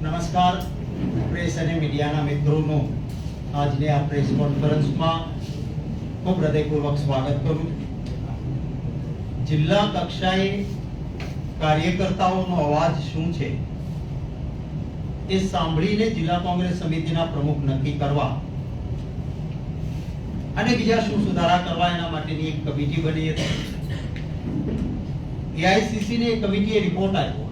નમસ્કાર પ્રેસ અને મીડિયાના મિત્રોનો આજની આ પ્રેસ કોન્ફરન્સમાં ખૂબ હૃદયપૂર્વક સ્વાગત કરું છું જિલ્લા કક્ષાએ કાર્યકર્તાઓનો અવાજ શું છે? એ સાંભળીને જિલ્લા કોંગ્રેસ સમિતિના પ્રમુખ નક્કી કરવા અને બીજા શું સુધારા કરવા એના માટેની એક કમિટી બની હતી. એઆઈસીસી ને કમિટીએ રિપોર્ટ આપ્યો.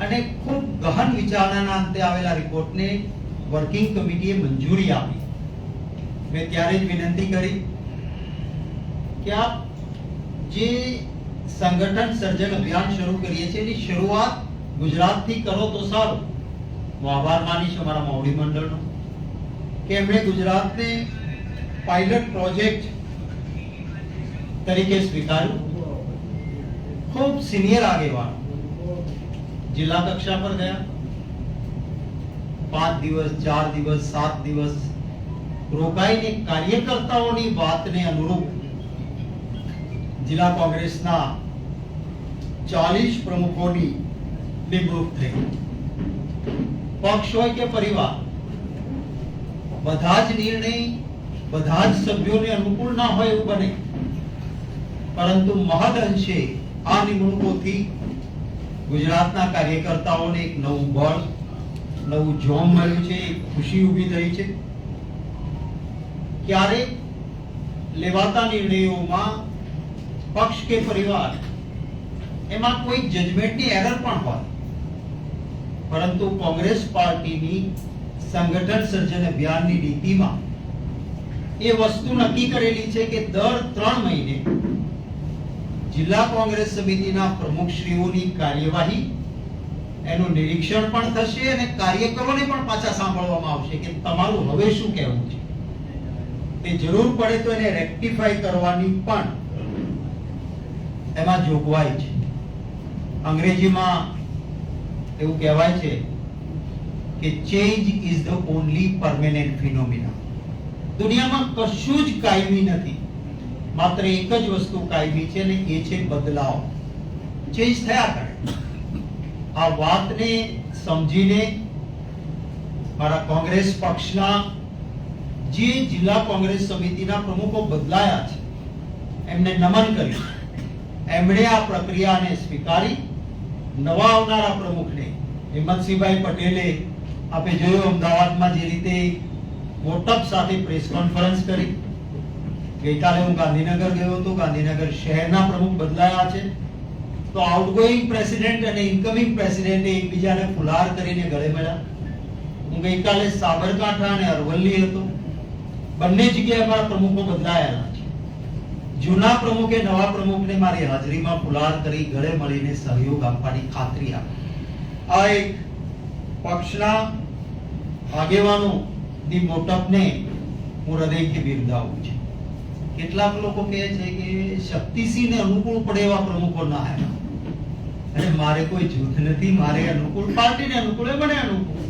અને ખૂબ ગહન વિચારણાના અંતે આવેલા રિપોર્ટને વર્કિંગ કમિટીએ મંજૂરી આપી. મેં ત્યારે જ વિનંતી કરી કે આપ જે સંગઠન સર્જન અભિયાન શરૂ કરીએ છીએ. એની શરૂઆત ગુજરાતથી કરો તો સારું. હું આભાર માનીશ અમારા મોવડી મંડળનો કે એમણે ગુજરાતને પાયલટ પ્રોજેક્ટ તરીકે સ્વીકાર્યું. ખૂબ સિનિયર આગેવાન. જિલ્લા કક્ષા પર ગયા. પાંચ દિવસ, ચાર દિવસ, સાત દિવસ રોકાઈને કાર્યકર્તાઓની વાતને અનુરૂપ જિલ્લા કોંગ્રેસના ચાલીસ પ્રમુખોની નિમણૂક થઈ. પક્ષ હોય કે પરિવાર, બધા જ નિર્ણય, બધા જ સભ્યોને અનુકૂળ ના હોય એવું બને. પરંતુ મહદ અંશે આ નિમણૂકોથી ગુજરાતના કાર્યકર્તાઓને એક નવું બળ, નવું જોમ મળ્યું છે ખુશી ઊભી થઈ છે. ક્યારેક લેવાતા નિર્ણયોમાં પક્ષ કે પરિવાર, એમાં કોઈ જજમેન્ટની એરર પણ હોય. પરંતુ કોંગ્રેસ પાર્ટીની સંગઠન સર્જન અભિયાનની નીતિમાં એ વસ્તુ નક્કી કરેલી છે કે દર ત્રણ મહિને જિલ્લા કોંગ્રેસ સમિતિના પ્રમુખશ્રીઓની કાર્યવાહી એનું નિરીક્ષણ પણ થશે અને કાર્યકરોને પણ પાછા સાંભળવામાં આવશે કે તમારું હવે શું કહેવું છે. તે જરૂર પડે તો એને રેક્ટિફાઈ કરવાની પણ એમાં જોગવાઈ છે. અંગ્રેજીમાં એવું કહેવાય છે કે change is the only permanent phenomena દુનિયામાં કશું જ કાયમી નથી. માત્ર એક જ વસ્તુ કાયમી છે ને એ છે બદલાવ. ચેન્જ થયા કરે. આ વાતને સમજીને મારા કોંગ્રેસ પક્ષના જે જિલ્લા કોંગ્રેસ સમિતિના પ્રમુખો બદલાયા છે, એમને નમન કર્યું. એમણે આ પ્રક્રિયાને સ્વીકારી. નવા આવનારા પ્રમુખને હિંમતસિંહભાઈ પટેલે આપે જોયું, અમદાવાદમાં જે રીતે મોટપ સાથે પ્રેસ કોન્ફરન્સ કરી. ગઈકાલે હું ગાંધીનગર ગયો હતો. ગાંધીનગર શહેરના પ્રમુખ બદલાયા છે. તો આઉટગોઈંગ પ્રેસિડેન્ટ અને ઇન્કમિંગ પ્રેસિડેન્ટે એકબીજાને ફુલાર કરીને ગળે મળ્યા. હું ગઈકાલે સાબરકાંઠા અને અરવલ્લી હતો. બંને જગ્યાએ અમારા પ્રમુખો બદલાયા. છે જૂના પ્રમુખે નવા પ્રમુખને મારી હાજરીમાં ફુલાર કરી ગળે મળીને સહયોગ આપવાની ખાતરી આપી. આ એક પક્ષના આગેવાનોની મોટપને હું હૃદયથી બિરદાવું છું. કેટલાક લોકો કહે છે કે શક્તિસિંહને અનુકૂળ પડે એવા પ્રમુખો ના આવ્યા અરે મારે કોઈ જૂથ નથી, મારે અનુકૂળ પાર્ટીને અનુકૂળ મને અનુકૂળ.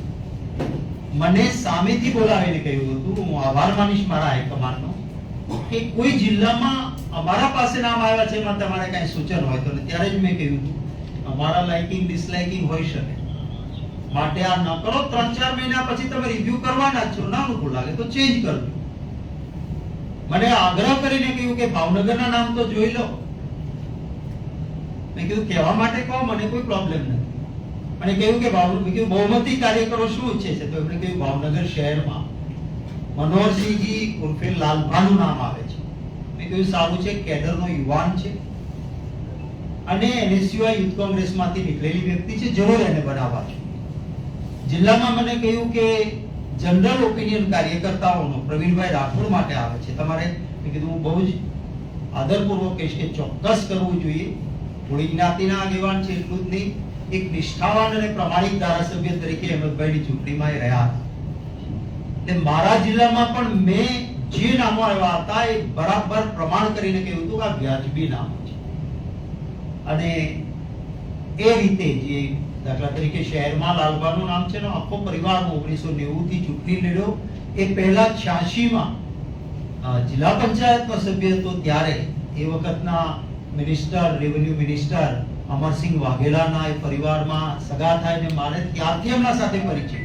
મને સામેથી બોલાવીને કહ્યું હતું, હું આભાર માનીશ મારા હાઈકમાન્ડનો, કે કોઈ જિલ્લામાં અમારા પાસે નામ આવ્યા છે એમાં તમારે કાંઈ સૂચન હોય તો ત્યારે જ મેં કહ્યું અમારા લાઇકિંગ ડિસલાઇકિંગ હોઈ શકે. માટે આ ન કરો ત્રણ ચાર મહિના પછી તમે રિવ્યુ કરવાના છો. ના અનુકૂળ લાગે તો ચેન્જ કરજો મને આગ્રહ કરીને કહ્યું કે, ભાવનગરના નામ તો જોઈ લો. મેં કીધું, કહેવા માટે કહો, મને કોઈ પ્રોબ્લેમ નથી. અને કહ્યું કે, ભાવ કીધું, બહુમતી કાર્યકરો શું ઈચ્છે છે? તો એમણે કહ્યું, ભાવનગર શહેરમાં મનોહરસિંહજી ઉર્ફે લાલભાનું નામ આવે મેં સારું છે, કેડરનો યુવાન છે. અને એનએસયુઆઈ યુથ કોંગ્રેસમાંથી નીકળેલી વ્યક્તિ છે, જરૂર એને બનાવવા છે. જિલ્લામાં મને કહ્યું કે જનરલ ઓપિનિયન કાર્યકર્તાઓનો, પ્રવીણભાઈ રાઠોડ માટે આવે છે. તમારે મેં કીધું, હું બહુ જ આદરપૂર્વક કહીશ કે ચોક્કસ કરવું જોઈએ. થોડી જ્ઞાતિના આગેવાન છે, એટલું જ નહીં. એક નિષ્ઠાવાન અને પ્રમાણિક ધારાસભ્ય તરીકે અહેમદભાઈની ચૂંટણીમાં રહ્યા હતા. મારા જિલ્લામાં પણ મેં જે નામો આવ્યા હતા એ બરાબર પ્રમાણ કરીને કહ્યું હતું કે આ વ્યાજબી નામો છે. અને એ રીતે જે દાખલા તરીકે શહેરમાં લાલબાનું નામ છે ને, આખો પરિવાર ઓગણીસો નેવું થી ચૂંટણી લડ્યો. એ પહેલા છ્યાસી માં જિલ્લા પંચાયતનો સભ્ય હતો. ત્યારે એ વખતના મિનિસ્ટર, રેવન્યુ મિનિસ્ટર અમરસિંહ વાઘેલાના એ પરિવારમાં સગા થાય ને મારે ત્યારથી એમના સાથે પરિચય.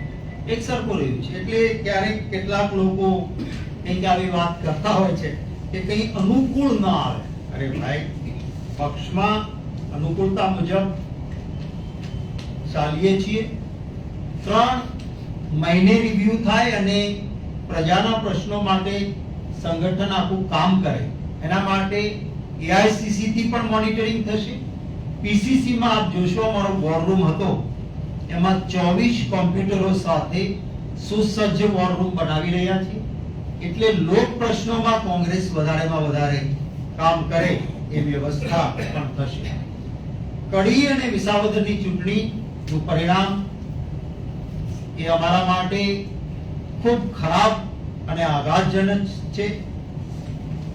એક સરખો રહ્યું છે. એટલે ક્યારેક કેટલાક લોકો કંઈક આવી વાત કરતા હોય છે કે કંઈ અનુકૂળ ન આવે. અરે ભાઈ, પક્ષમાં અનુકૂળતા મુજબ ચાલીએ છીએ. ત્રણ મહિને રિવ્યુ થાય અને પ્રજાના પ્રશ્નો માટે સંગઠન આખું કામ કરે. એના માટે એઆઈસીસી થી પણ મોનિટરિંગ થશે. પીસીસી માં આપ જોશો, અમારો વોર રૂમ હતો. એમાં ચોવીસ કોમ્પ્યુટરો સાથે સુસજ્જ વોર રૂમ બનાવી રહ્યા છે એટલે લોક પ્રશ્નોમાં કોંગ્રેસ વધારેમાં વધારે કામ કરે એ વ્યવસ્થા પણ થશે. કડી અને વિસાવદરની ચૂંટણીનું પરિણામ એ અમારા માટે ખૂબ ખરાબ અને આઘાતજનક છે.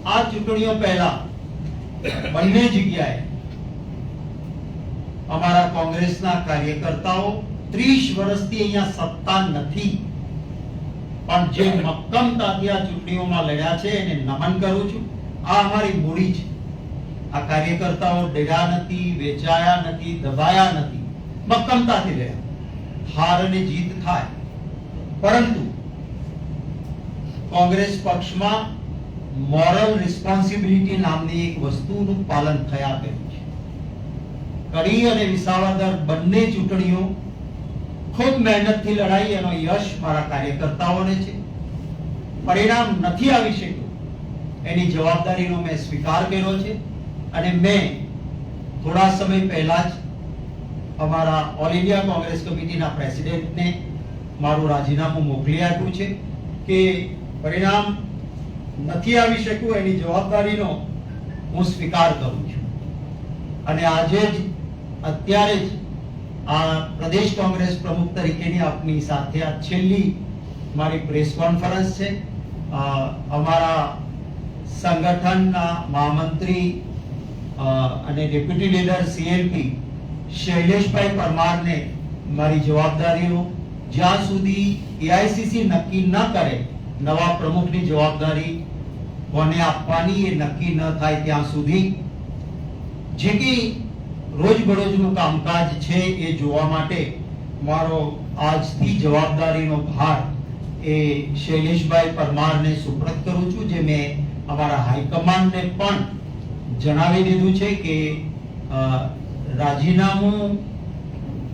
આ ચૂંટણીઓ પહેલા બંને જગ્યાએ અમારા કોંગ્રેસના કાર્યકર્તાઓ ત્રીસ વર્ષથી અહીંયા સત્તા નથી. પણ જે મક્કમતાથી આ ચૂંટણીઓમાં લડ્યા છે એને નમન કરું છું. આ અમારી મૂડી છે. આ કાર્યકર્તાઓ ડર્યા નથી, વેચાયા નથી, દબાયા નથી. મક્કમતાથી લડ્યા હાર અને જીત થાય. પરંતુ કોંગ્રેસ પક્ષમાં મોરલ રિસ્પોન્સિબિલિટી નામની એક વસ્તુનું પાલન થયા કર્યું છે. કડી અને વિસાવદર બંને ચૂંટણીઓ ખૂબ મહેનતથી લડાઈ એનો યશ મારા કાર્યકર્તાઓને છે. પરિણામ નથી આવી શક્યું. એની જવાબદારીનો મેં સ્વીકાર કર્યો છે અને મેં થોડા સમય પહેલા જ અમારા ઓલ ઇન્ડિયા કોંગ્રેસ કમિટીના પ્રેસિડેન્ટને મારું રાજીનામું મોકલી આપ્યું છે કે પરિણામ નથી આવી શક્યું, એની જવાબદારીનો હું સ્વીકાર કરું છું. અને આજે જ, અત્યારે જ આ પ્રદેશ કોંગ્રેસ પ્રમુખ તરીકેની આપની સાથે આ છેલ્લી મારી પ્રેસ કોન્ફરન્સ છે. અમારા સંગઠનના મહામંત્રી અને ડેપ્યુટી લીડર સીએલપી શૈલેષભાઈ પરમારને મારી જવાબદારીઓ, જ્યાં સુધી એઆઈસીસી નક્કી ન કરે, નવા પ્રમુખની જવાબદારી કોને આપવાની એ નક્કી ન થાય ત્યાં સુધી. જે કંઈ રોજબરોજનું કામકાજ છે એ જોવા માટે મારો આજથી જવાબદારીનો ભાર એ શૈલેષભાઈ પરમારને સુપ્રત કરું છું, જે મેં અમારા હાઈકમાન્ડને પણ જણાવી દીધું છે કે રાજીનામું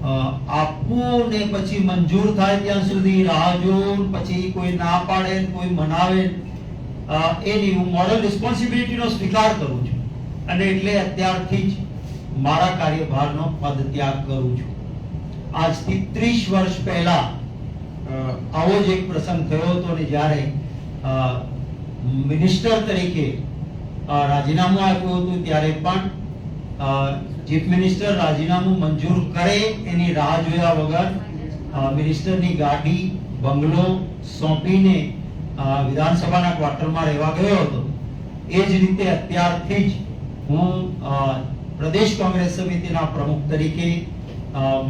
આપવું ને પછી મંજૂર થાય ત્યાં સુધી રાહ જોવું પછી કોઈ ના પાડે કોઈ મનાવે એની હું મોરલ રિસ્પોન્સિબિલિટીનો સ્વીકાર કરું છું. અને એટલે અત્યારથી જ મારા કાર્યભારનો પદ ત્યાગ કરું છું. આજથી ત્રીસ વર્ષ પહેલા આવો જ એક પ્રસંગ થયો હતો ને જ્યારે મિનિસ્ટર તરીકે રાજીનામું આપ્યું હતું ત્યારે પણ ચીફ મિનિસ્ટર રાજીનામું મંજૂર કરે એની રાહ જોયા વગર મિનિસ્ટરની ગાડી, બંગલો સોંપીને વિધાનસભાના ક્વાર્ટરમાં રહેવા ગયો હતો. એ જ રીતે અત્યારથી જ હું પ્રદેશ કોંગ્રેસ સમિતિના પ્રમુખ તરીકે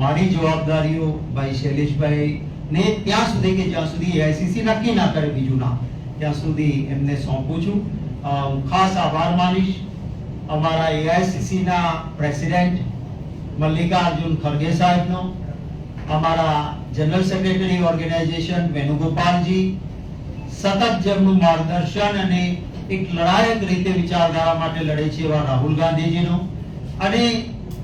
મારી જવાબદારીઓ ભાઈ શૈલેષભાઈ ને ત્યાં સુધી કે જ્યાં સુધી એઆઈસીસી નક્કી ના કરે બીજું ના ત્યાં સુધી એમને સોંપું છું. હું ખાસ આભાર માનીશ. અમારા એઆઈસીસી ના પ્રેસિડેન્ટ મલ્લિકાર્જુન ખરગે સાહેબનો, અમારા જનરલ સેક્રેટરી ઓર્ગેનાઇઝેશન વેણુગોપાલજી, સતત જેમનું માર્ગદર્શન અને એક લડાયક રીતે વિચારધારા માટે લડે છે એવા રાહુલ ગાંધીજીનો અને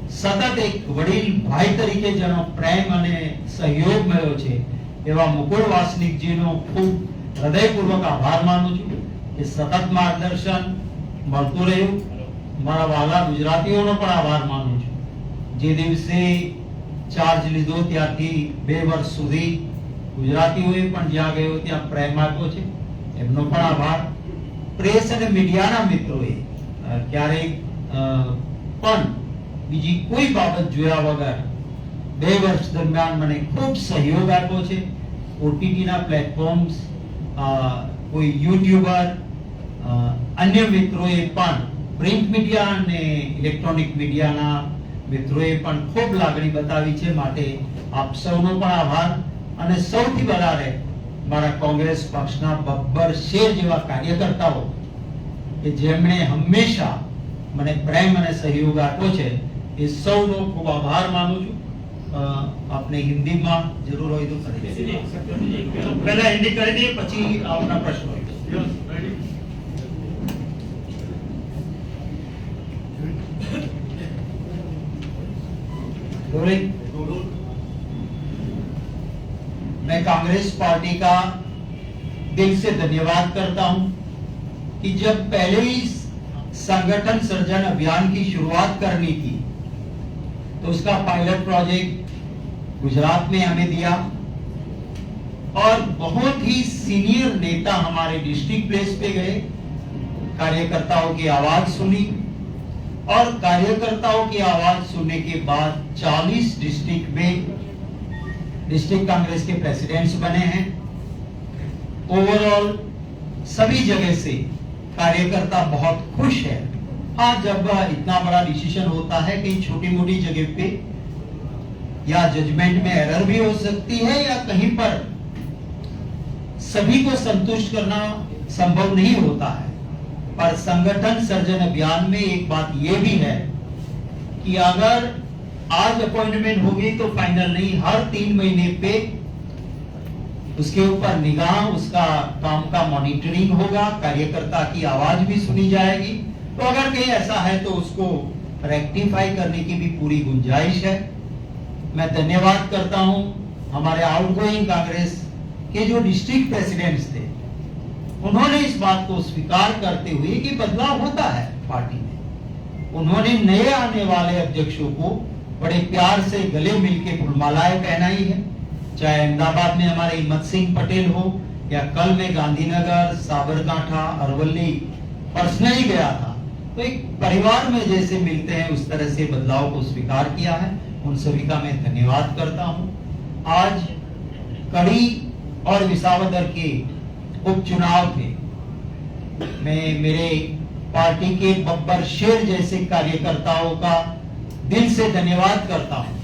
સતત એક વડીલ ભાઈ તરીકે જેનો પ્રેમ અને સહયોગ મળ્યો છે, એવા મુકુળ વાસનિકજીનો ખૂબ હૃદયપૂર્વક આભાર માનું છું કે સતત માર્ગદર્શન મળતું રહ્યું. મારા વાલા ગુજરાતીઓનો પણ આભાર માનું છું. જે દિવસે ચાર્જ લીધો ત્યાંથી બે વર્ષ સુધી ગુજરાતીઓએ પણ જ્યાં ગયો ત્યાં પ્રેમ આપ્યો છે, એમનો પણ આભાર. પ્રેસ અને મીડિયાના મિત્રોએ ક્યારેક પણ બીજી કોઈ બાબત જોયા વગર બે વર્ષ દરમિયાન મને ખૂબ સહયોગ આપ્યો છે. ઓટીટીના પ્લેટફોર્મ્સ કોઈ યુટ્યુબર અન્ય મિત્રોએ પણ પ્રિન્ટ મીડિયા અને ઇલેક્ટ્રોનિક મીડિયાના મિત્રોએ પણ ખૂબ લાગણી બતાવી છે. માટે આપ સૌનો પણ આભાર. અને સૌથી વધારે મારા કોંગ્રેસ પક્ષના બબ્બર શેર જેવા કાર્યકર્તાઓ કે જેમણે હંમેશા મને પ્રેમ અને સહયોગ આપ્યો છે એ સૌનો ખૂબ આભાર માનું છું અ, આપને હિન્દીમાં જરૂર હોય તો કરી દેજો. પહેલા હિન્દી કરી દઈએ પછી આપના પ્રશ્ન હોય रोलिंग मैं कांग्रेस पार्टी का दिल से धन्यवाद करता हूं कि जब पहले ही संगठन सृजन अभियान की शुरुआत करनी थी। तो उसका पायलट प्रोजेक्ट गुजरात में हमें दिया। और बहुत ही सीनियर नेता हमारे डिस्ट्रिक्ट प्लेस पे गए। कार्यकर्ताओं की आवाज़ सुनी। और कार्यकर्ताओं की आवाज़ सुनने के बाद 40 डिस्ट्रिक्ट में डिस्ट्रिक्ट कांग्रेस के प्रेसिडेंट्स बने हैं। ओवरऑल सभी जगह से कार्यकर्ता बहुत खुश है। हाँ जब इतना बड़ा डिसीज़न होता है कहीं छोटी मोटी जगह पे या जजमेंट में एरर भी हो सकती है या कहीं पर सभी को संतुष्ट करना संभव नहीं होता है। पर संगठन सर्जन अभियान में एक बात यह भी है कि अगर आज अपॉइंटमेंट होगी तो फाइनल नहीं, हर तीन महीने पे उसके ऊपर निगाह, उसका काम का मॉनिटरिंग होगा, कार्यकर्ता की आवाज़ भी सुनी जाएगी। तो अगर कहीं ऐसा है तो उसको रेक्टिफाई करने की भी पूरी गुंजाइश है। मैं धन्यवाद करता हूँ हमारे आउटगोइंग कांग्रेस के जो डिस्ट्रिक्ट प्रेसिडेंट्स थे। उन्होंने इस बात को स्वीकार करते हुए कि बदलाव होता है पार्टी में। उन्होंने नए आने वाले अध्यक्षों को बड़े प्यार से गले मिलके फुलमालाएँ पहनाई है। चाहे अहमदाबाद में हमारे हिम्मत सिंह पटेल हो या कल में गांधीनगर, साबरकांठा अरवली पर्सनली गया था तो एक परिवार में जैसे मिलते हैं, उस तरह से बदलाव को स्वीकार किया है। उन सभी का मैं धन्यवाद करता हूँ। आज कड़ी और विसावदर के उपचुनाव थे मैं मेरे पार्टी के बब्बर शेर जैसे कार्यकर्ताओं का दिल से धन्यवाद करता हूँ।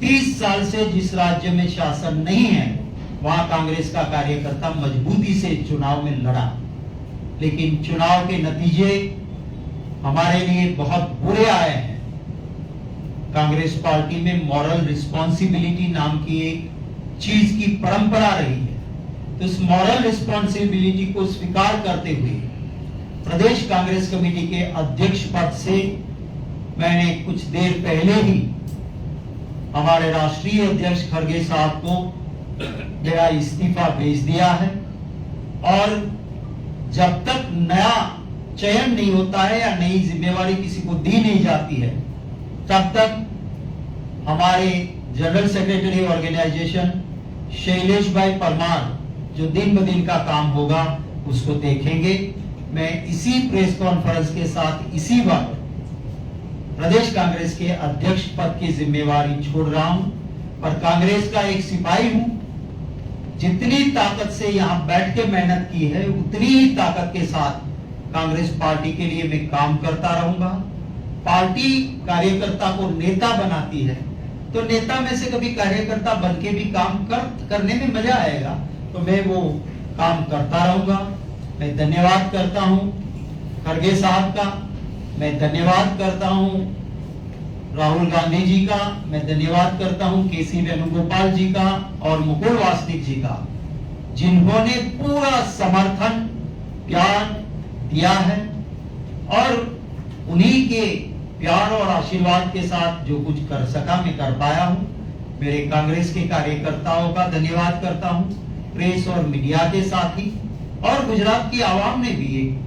तीस साल से जिस राज्य में शासन नहीं है, वहाँ कांग्रेस का कार्यकर्ता मजबूती से चुनाव में लड़ा। लेकिन चुनाव के नतीजे हमारे लिए बहुत बुरे आए हैं। कांग्रेस पार्टी में मॉरल रिस्पॉन्सिबिलिटी नाम की एक चीज़ की परंपरा रही है। तो इस मॉरल रिस्पॉन्सिबिलिटी को स्वीकार करते हुए प्रदेश कांग्रेस कमेटी के अध्यक्ष पद से मैंने कुछ देर पहले ही हमारे राष्ट्रीय अध्यक्ष खड़गे साहब को मेरा इस्तीफा भेज दिया है और जब तक नया चयन नहीं होता है या नई जिम्मेवारी किसी को दी नहीं जाती है, तब तक हमारे जनरल सेक्रेटरी ऑर्गेनाइजेशन शैलेश भाई परमार जो दिन ब दिन का काम होगा, उसको देखेंगे। मैं इसी प्रेस कॉन्फ्रेंस के साथ इसी वक्त प्रदेश कांग्रेस के अध्यक्ष पद की जिम्मेवारी छोड़ रहा हूँ, पर कांग्रेस का एक सिपाही हूँ। जितनी ताकत से यहाँ बैठ के मेहनत की है, उतनी ही ताकत के साथ कांग्रेस पार्टी के लिए मैं काम करता रहूँगा। पार्टी कार्यकर्ता को नेता बनाती है तो नेता में से कभी कार्यकर्ता बन के भी काम कर, करने में मज़ा आएगा तो मैं वो काम करता रहूँगा। मैं धन्यवाद करता हूँ, खड़गे साहब का। मैं धन्यवाद करता हूँ राहुल गांधी जी का, मैं धन्यवाद करता हूँ केसी वेणुगोपाल जी का और मुकुल वासनिक जी का, जिन्होंने पूरा समर्थन प्यार दिया है और उन्हीं के प्यार और आशीर्वाद के साथ जो कुछ कर सका मैं कर पाया हूँ। मेरे कांग्रेस के कार्यकर्ताओं का धन्यवाद करता हूँ, प्रेस और मीडिया के साथ ही और गुजरात की आवाम ने भी एक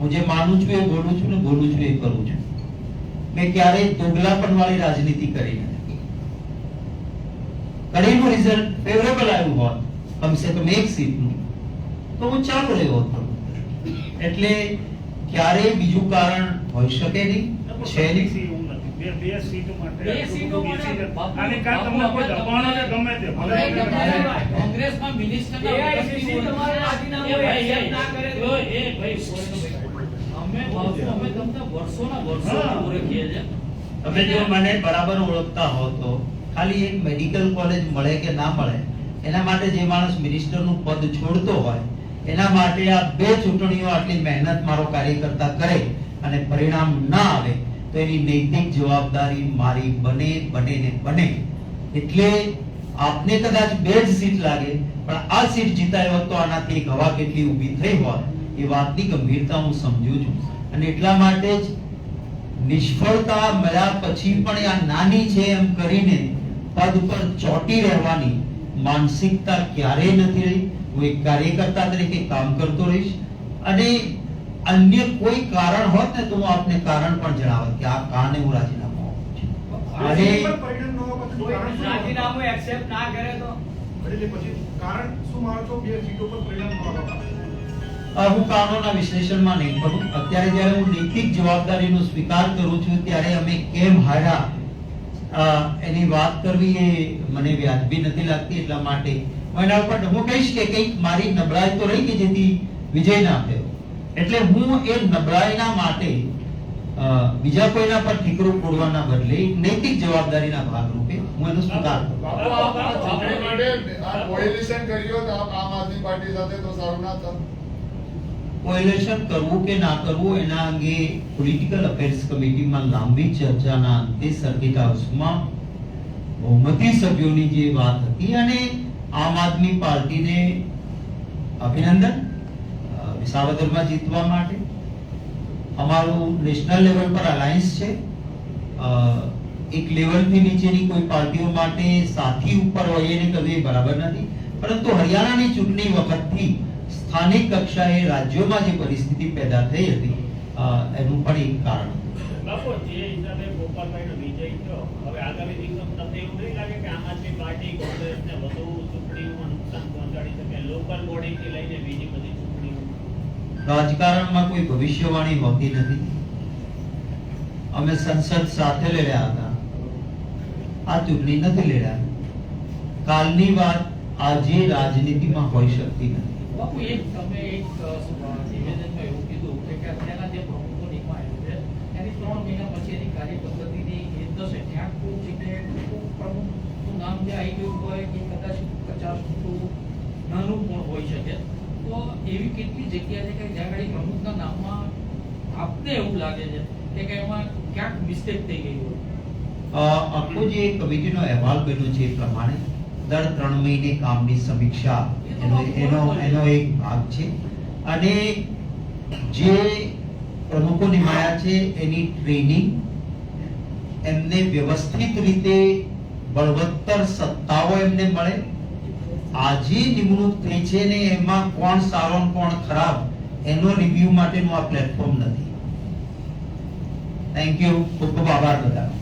હું જે માનું છું એ બોલું છું ને બોલું છું એ કરું છું. મેં ક્યારેય દોગલાપણ વાળી રાજનીતિ કરી નથી. કડીનું રિઝલ્ટ ફેવરેબલ આવ્યું હોત કમસે કમ એક સીટનું તો હું ચાલુ રહ્યો હતો એટલે ક્યારેય બીજું કારણ હોઈ શકે નહીં છે નહીં. બે બે સીટો માટે બે સીટો માટે બાપુ- અને કાં તમને કોઈ દબાણ હોય ગમે તે ભલે. હવે ગમે તે. તમારે કોંગ્રેસમાં મિનિસ્ટરના AICC તમારે રાજીનામું એ ભાઈ, accept ના કરે તો- એ ભાઈ, તમે જો મને બરાબર ઓળખતા હો તો ખાલી એક મેડિકલ કોલેજ મળે કે ના મળે, એના માટે જે માણસ મિનિસ્ટરનું પદ છોડતો હોય, એના માટે આ બે ચૂંટણીઓ આટલી મહેનત મારો કાર્યકર્તા કરે અને પરિણામ ના આવે, તો એની નૈતિક જવાબદારી મારી બને બને ને બને. એટલે આપને કદાચ બે જ સીટ લાગે, પણ આ સીટ જીતાય હોત તો આનાથી હવા કેટલી ઊભી થઈ હોત એ વાતની ગંભીરતા હું સમજુ છું અને એટલા માટે જ નિષ્ફળતા મળ્યા પછી પણ આ નાની છે એમ કરીને પદ પર ચોટી રહેવાની માનસિકતા ક્યારેય નથી રહી. હું એક કાર્યકર્તા તરીકે કામ કરતો રહીશ. અને અન્ય કોઈ કારણ હોત ને તો હું આપને કારણ પણ જણાવત કે આ કારણે હું રાજીનામું આપું છું. અને? રાજીનામું એક્સેપ્ટ ના કરે તો? એટલે પછી કારણ શું માનો છો? બે સીટો પર પરિણામ હું વિશ્લેષણમાં નહીં પડું અત્યારે જ્યારે હું નૈતિક જવાબદારીનો સ્વીકાર કરું છું ત્યારે અમે કેમ હાર્યા એની વાત કરવી એ મને વ્યાજબી નથી લાગતી એટલા માટે એના ઉપર હું કહીશ કે કંઈક મારી નબળાઈ તો રહી કે જેથી વિજય ના થયો એટલે હું એ નબળાઈના માટે બીજા કોઈના પર ઠીકરો ફોડવાના બદલે નૈતિક જવાબદારીના ભાગરૂપે હું એનો સ્વીકાર કરું કર્યું આમ આદમી પાર્ટી સાથે તો સારું ના થાત. કોએલેશન કરવું કે ના કરવું એના અંગે પોલિટિકલ અફેર્સ કમિટીમાં લાંબી ચર્ચાના અંતે સર્કિટ હાઉસમાં બહુમતી સભ્યોની જે વાત હતી અને આમ આદમી પાર્ટીને અભિનંદન વિસાવદરમાં જીતવા માટે. અમારું નેશનલ લેવલ પર અલાયન્સ છે. એક લેવલથી નીચેની કોઈ પાર્ટીઓ માટે સાથી ઉપર હોય એને કદી બરાબર નથી. પરંતુ હરિયાણાની ચૂંટણી વખતથી સ્થાનિક કક્ષાએ રાજ્યોમાં જે પરિસ્થિતિ પેદા થઈ હતી એનું પણ એક કારણ બાપુ જે હિસાબે ગોપાલભાઈનો વિજય થયો હવે આગામી દિવસોમાં તમને એવું નહીં લાગે કે આમ આદમી પાર્ટી કોંગ્રેસને વધુ ચૂંટણીઓમાં નુકસાન પહોંચાડી શકે? લોકલ બોડીથી લઈને બીજી બધી ચૂંટણીઓ? રાજકારણમાં કોઈ ભવિષ્યવાણી હોતી નથી. અમે સંસદ સાથે લડ્યા હતા. આ ચૂંટણી નથી લડ્યા. કાલની વાત આજે રાજનીતિમાં હોઈ શકતી નથી. બાપુ પણ હોઈ શકે તો એવી કેટલી જગ્યા છે કે જ્યાં આગળ પ્રમુખના નામમાં આપને એવું લાગે છે કે એમાં ક્યાંક મિસ્ટેક થઈ ગઈ હોય આખો જે કમિટીનો અહેવાલ બન્યો છે એ પ્રમાણે દર ત્રણ મહિને કામની સમીક્ષા. એનો એનો એનો એક ભાગ છે. અને જે પ્રમુખો નિમાયા છે, એની ટ્રેનિંગ એમને વ્યવસ્થિત રીતે બળવત્તર સત્તાઓ એમને મળે. આજે નિમણૂક થઈ છે ને એમાં કોણ સારો કોણ ખરાબ, એનો રિવ્યુ માટેનું આ પ્લેટફોર્મ નથી. થેન્ક યુ ખૂબ ખૂબ આભાર, બધાનો.